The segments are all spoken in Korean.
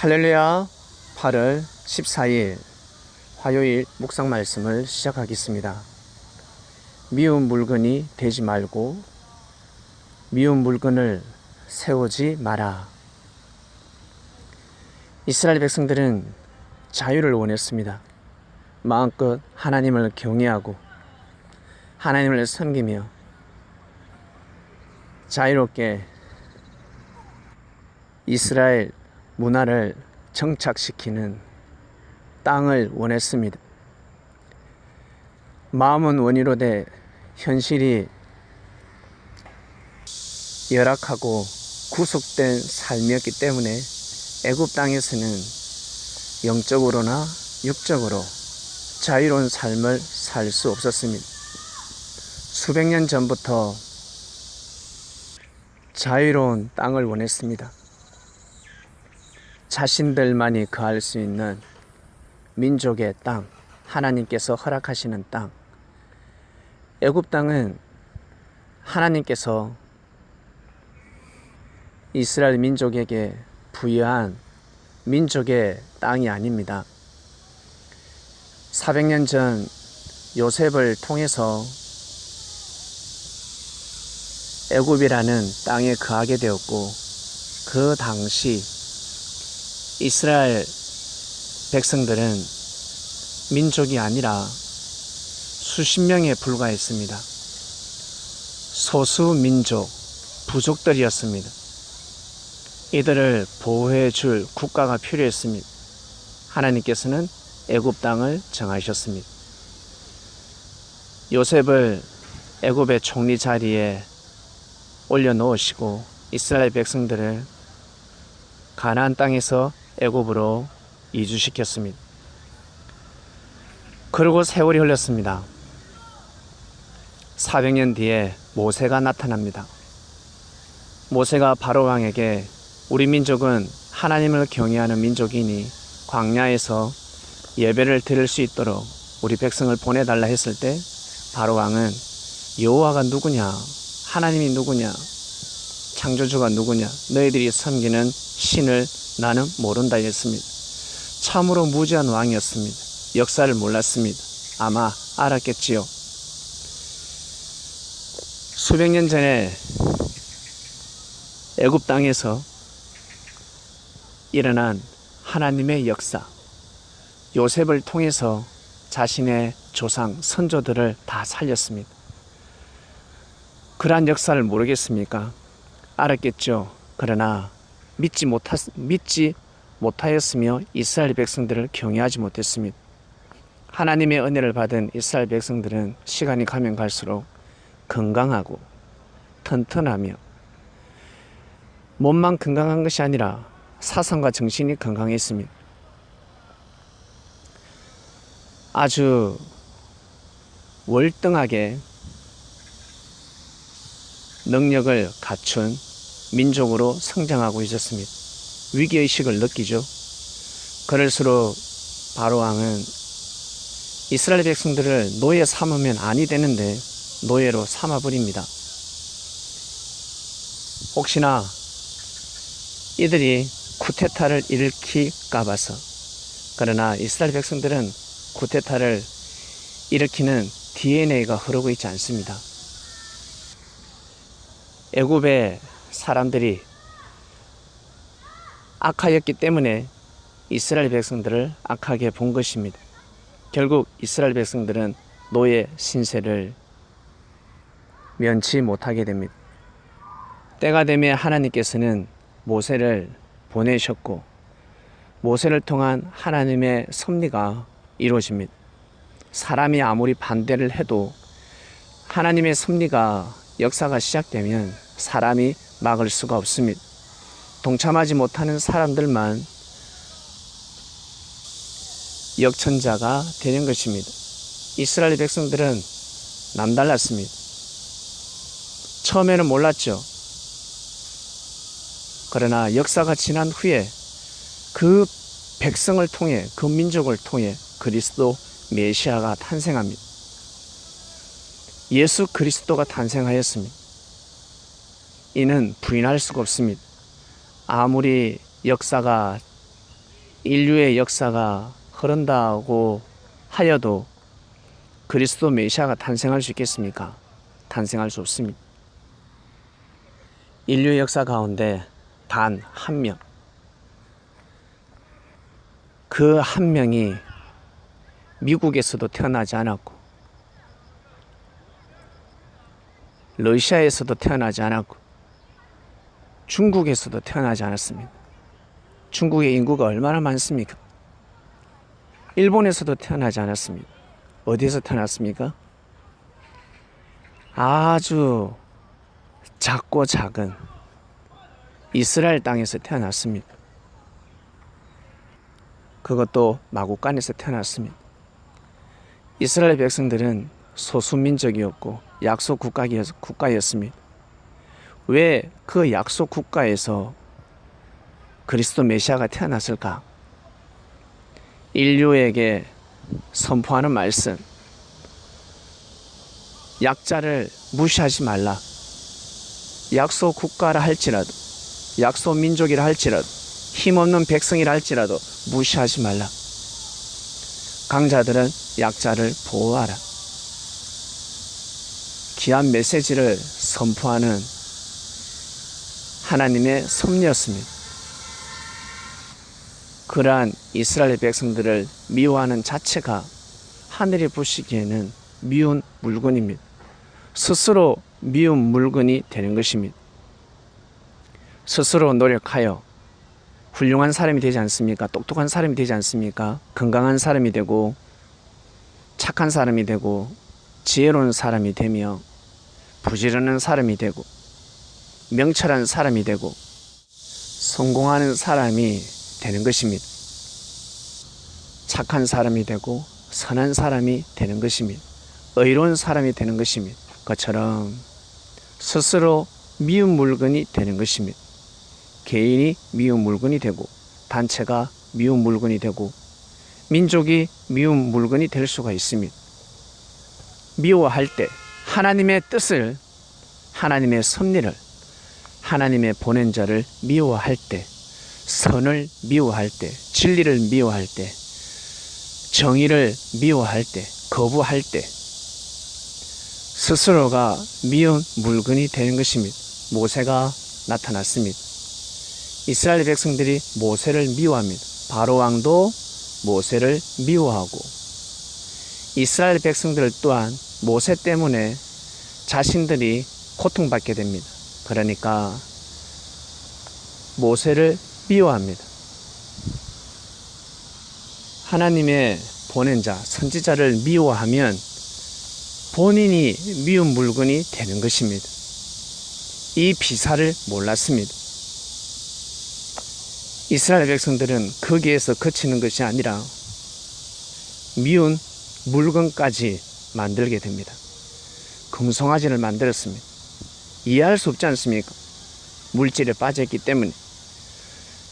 할렐루야 8월 14일 화요일 묵상 말씀을 시작하겠습니다. 미운 물건이 되지 말고 미운 물건을 세우지 마라. 이스라엘 백성들은 자유를 원했습니다. 마음껏 하나님을 경외하고 하나님을 섬기며 자유롭게 이스라엘 문화를 정착시키는 땅을 원했습니다. 마음은 원이로되 현실이 열악하고 구속된 삶이었기 때문에 애굽 땅에서는 영적으로나 육적으로 자유로운 삶을 살 수 없었습니다. 수백 년 전부터 자유로운 땅을 원했습니다. 자신들만이 거할 수 있는 민족의 땅, 하나님께서 허락하시는 땅. 애굽 땅은 하나님께서 이스라엘 민족에게 부여한 민족의 땅이 아닙니다. 400년 전 요셉을 통해서 애굽이라는 땅에 거하게 되었고 그 당시 이스라엘 백성들은 민족이 아니라 수십 명에 불과했습니다. 소수 민족, 부족들이었습니다. 이들을 보호해 줄 국가가 필요했습니다. 하나님께서는 애굽 땅을 정하셨습니다. 요셉을 애굽의 총리 자리에 올려 놓으시고 이스라엘 백성들을 가나안 땅에서 애굽으로 이주시켰습니다. 그리고 세월이 흘렀습니다. 400년 뒤에 모세가 나타납니다. 모세가 바로 왕에게 우리 민족은 하나님을 경외하는 민족이니 광야에서 예배를 드릴 수 있도록 우리 백성을 보내달라 했을 때 바로 왕은 여호와가 누구냐 하나님이 누구냐 창조주가 누구냐 너희들이 섬기는 신을 나는 모른다 했습니다. 참으로 무지한 왕이었습니다. 역사를 몰랐습니다. 아마 알았겠지요. 수백 년 전에 애굽 땅에서 일어난 하나님의 역사, 요셉을 통해서 자신의 조상, 선조들을 다 살렸습니다. 그러한 역사를 모르겠습니까? 알았겠죠. 그러나 믿지 못하, 믿지 못하였으며 이스라엘 백성들을 경외하지 못했습니다. 하나님의 은혜를 받은 이스라엘 백성들은 시간이 가면 갈수록 건강하고 튼튼하며 몸만 건강한 것이 아니라 사상과 정신이 건강했습니다. 아주 월등하게 능력을 갖춘 민족으로 성장하고 있었습니다. 위기의식을 느끼죠. 그럴수록 바로왕은 이스라엘 백성들을 노예 삼으면 아니 되는데 노예로 삼아버립니다. 혹시나 이들이 쿠데타를 일으킬까 봐서 그러나 이스라엘 백성들은 쿠데타를 일으키는 DNA가 흐르고 있지 않습니다. 애굽의 사람들이 악하였기 때문에 이스라엘 백성들을 악하게 본 것입니다. 결국 이스라엘 백성들은 노예 신세를 면치 못하게 됩니다. 때가 되면 하나님께서는 모세를 보내셨고 모세를 통한 하나님의 섭리가 이루어집니다. 사람이 아무리 반대를 해도 하나님의 섭리가 역사가 시작되면 사람이 막을 수가 없습니다. 동참하지 못하는 사람들만 역천자가 되는 것입니다. 이스라엘 백성들은 남달랐습니다. 처음에는 몰랐죠. 그러나 역사가 지난 후에 그 백성을 통해 그 민족을 통해 그리스도 메시아가 탄생합니다. 예수 그리스도가 탄생하였습니다. 이는 부인할 수가 없습니다. 아무리 역사가 인류의 역사가 흐른다고 하여도 그리스도 메시아가 탄생할 수 있겠습니까? 탄생할 수 없습니다. 인류 역사 가운데 단 한 명. 그 한 명이 미국에서도 태어나지 않았고, 러시아에서도 태어나지 않았고, 중국에서도 태어나지 않았습니다. 중국의 인구가 얼마나 많습니까? 일본에서도 태어나지 않았습니다. 어디에서 태어났습니까? 아주 작고 작은 이스라엘 땅에서 태어났습니다. 그것도 마국간에서 태어났습니다. 이스라엘 백성들은 소수민족이었고 약속 국가였습니다. 왜 그 약속 국가에서 그리스도 메시아가 태어났을까? 인류에게 선포하는 말씀. 약자를 무시하지 말라. 약소 국가라 할지라도, 약소 민족이라 할지라도, 힘없는 백성이라 할지라도 무시하지 말라. 강자들은 약자를 보호하라. 귀한 메시지를 선포하는 하나님의 섭리였습니다. 그러한 이스라엘 백성들을 미워하는 자체가 하늘이 보시기에는 미운 물건입니다. 스스로 미운 물건이 되는 것입니다. 스스로 노력하여 훌륭한 사람이 되지 않습니까? 똑똑한 사람이 되지 않습니까? 건강한 사람이 되고 착한 사람이 되고 지혜로운 사람이 되며 부지런한 사람이 되고 명철한 사람이 되고 성공하는 사람이 되는 것입니다. 착한 사람이 되고 선한 사람이 되는 것입니다. 의로운 사람이 되는 것입니다. 그처럼 스스로 미운 물건이 되는 것입니다. 개인이 미운 물건이 되고 단체가 미운 물건이 되고 민족이 미운 물건이 될 수가 있습니다. 미워할 때 하나님의 뜻을 하나님의 섭리를 하나님의 보낸 자를 미워할 때 선을 미워할 때 진리를 미워할 때 정의를 미워할 때 거부할 때 스스로가 미운 물건이 되는 것입니다. 모세가 나타났습니다. 이스라엘 백성들이 모세를 미워합니다. 바로 왕도 모세를 미워하고 이스라엘 백성들 또한 모세 때문에 자신들이 고통받게 됩니다. 그러니까 모세를 미워합니다. 하나님의 보낸 자, 선지자를 미워하면 본인이 미운 물건이 되는 것입니다. 이 비사를 몰랐습니다. 이스라엘 백성들은 거기에서 그치는 것이 아니라 미운 물건까지 만들게 됩니다. 금송아지를 만들었습니다. 이해할 수 없지 않습니까? 물질에 빠졌기 때문에.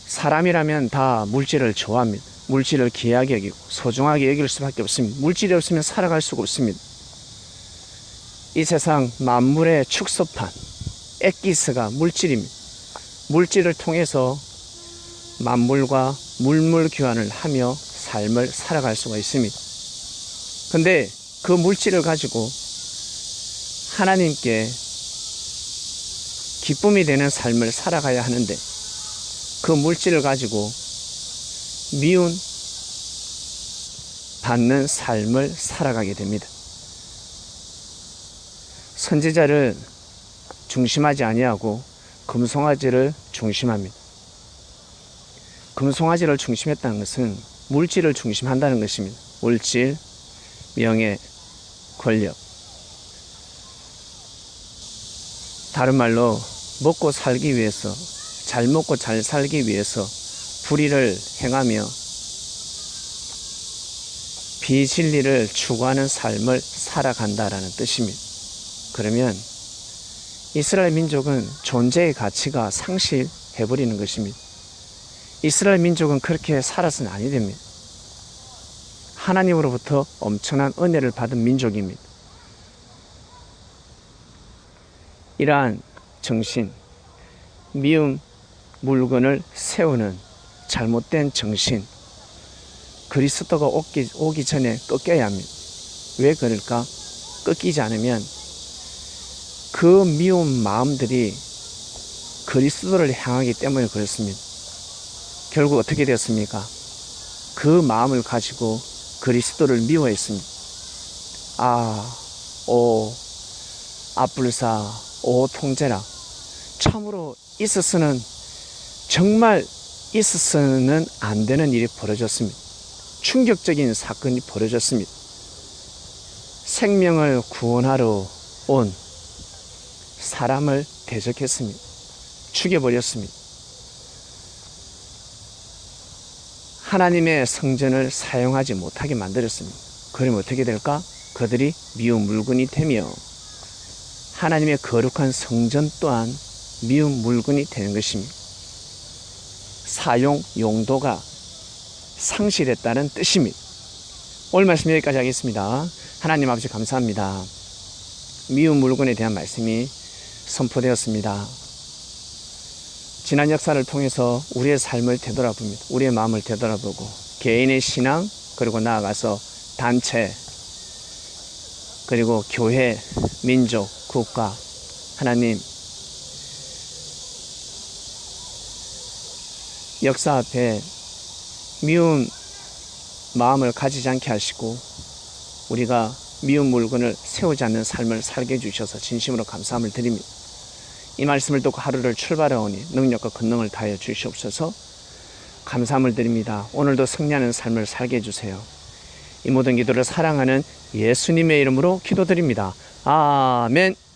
사람이라면 다 물질을 좋아합니다. 물질을 귀하게 여기고 소중하게 여길 수밖에 없습니다. 물질이 없으면 살아갈 수가 없습니다. 이 세상 만물의 축소판, 엑기스가 물질입니다. 물질을 통해서 만물과 물물 교환을 하며 삶을 살아갈 수가 있습니다. 근데 그 물질을 가지고 하나님께 기쁨이 되는 삶을 살아가야 하는데 그 물질을 가지고 미운 받는 삶을 살아가게 됩니다. 선지자를 중심하지 아니하고 금송아지를 중심합니다. 금송아지를 중심했다는 것은 물질을 중심한다는 것입니다. 물질, 명예, 권력. 다른 말로 먹고 살기 위해서 잘 먹고 잘 살기 위해서 불의를 행하며 비진리를 추구하는 삶을 살아간다라는 뜻입니다. 그러면 이스라엘 민족은 존재의 가치가 상실해버리는 것입니다. 이스라엘 민족은 그렇게 살아서는 아니 됩니다. 하나님으로부터 엄청난 은혜를 받은 민족입니다. 이러한 정신, 미움 물건을 세우는 잘못된 정신, 그리스도가 오기, 오기 전에 꺾여야 합니다. 왜 그럴까? 꺾이지 않으면 그 미운 마음들이 그리스도를 향하기 때문에 그렇습니다. 결국 어떻게 되었습니까? 그 마음을 가지고 그리스도를 미워했습니다. 아, 오, 앞불사, 오, 통제라. 참으로 있어서는 정말 있어서는 안 되는 일이 벌어졌습니다. 충격적인 사건이 벌어졌습니다. 생명을 구원하러 온 사람을 대적했습니다. 죽여버렸습니다. 하나님의 성전을 사용하지 못하게 만들었습니다. 그러면 어떻게 될까? 그들이 미운 물건이 되며 하나님의 거룩한 성전 또한 미운 물건이 되는 것입니다. 사용 용도가 상실했다는 뜻입니다. 오늘 말씀 여기까지 하겠습니다. 하나님 아버지 감사합니다. 미운 물건에 대한 말씀이 선포되었습니다. 지난 역사를 통해서 우리의 삶을 되돌아봅니다. 우리의 마음을 되돌아보고 개인의 신앙 그리고 나아가서 단체 그리고 교회, 민족, 국가 하나님 역사 앞에 미운 마음을 가지지 않게 하시고 우리가 미운 물건을 세우지 않는 삶을 살게 해주셔서 진심으로 감사함을 드립니다. 이 말씀을 듣고 하루를 출발하오니 능력과 권능을 다하여 주시옵소서 감사함을 드립니다. 오늘도 승리하는 삶을 살게 해주세요. 이 모든 기도를 사랑하는 예수님의 이름으로 기도드립니다. 아멘.